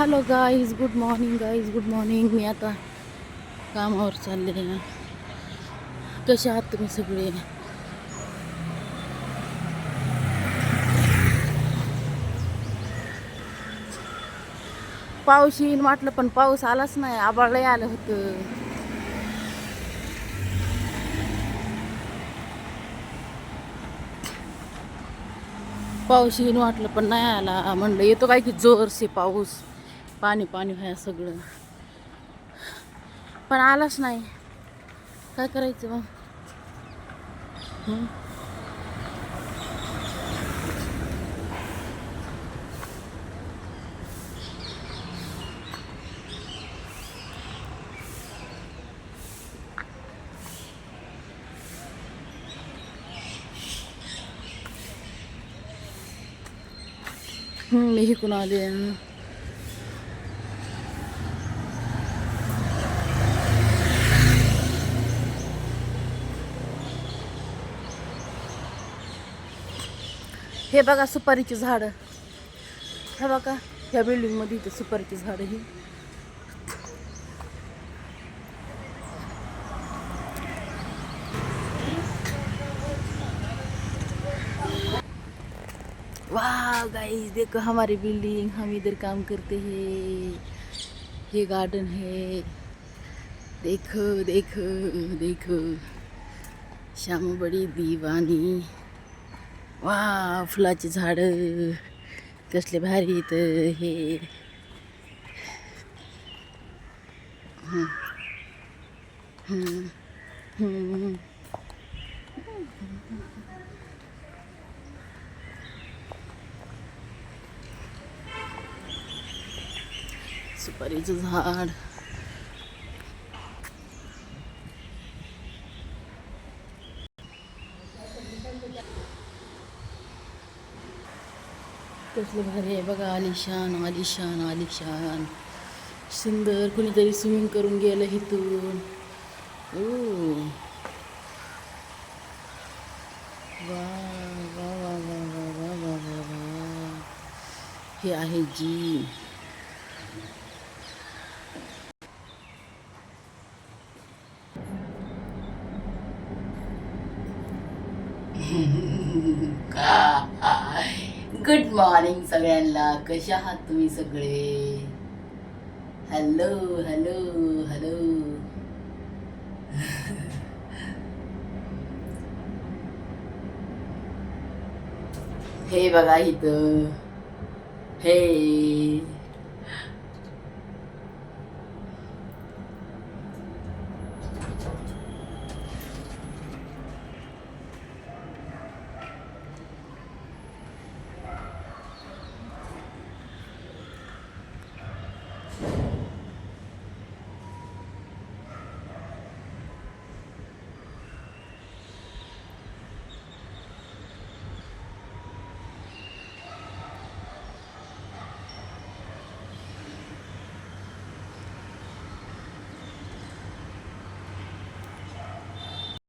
Hello guys good morning guys good morning मी आता कामावर चालले कसे आहात तुम्ही सगळे? पाऊस येईल वाटलं पण पाऊस आलाच नाही. आबाळही आलं होतं. पाऊस येईन वाटलं पण नाही आला. म्हणलं येतो काय की जोरसे पाऊस? पाणी पाणी व्हाय सगळं. पण आलाच नाही. काय करायचं मग? मी हिकून आले हे बघा सुपारीची झाडं. हे बघा ह्या बिल्डिंगमध्ये इथे सुपारीची झाडं ही. वाह गाइस देखो हमारी बिल्डिंग हम इधर काम करते हैं. ये गार्डन है. देखो देखो देखो. श्याम बडी दिवानी. वा फुलाची झाडं कसले भारी तर हे. सुपारीचं झाड. कसलं भारी आहे बघा, आलिशान आलिशान आलिशान. सुंदर, कुणीतरी स्विमिंग करून गेलं इथून. हे आहे जी गुड मॉर्निंग सगळ्यांना. कशा आहात तुम्ही सगळे? हॅलो हॅलो हॅलो हे बघा इथं. हे.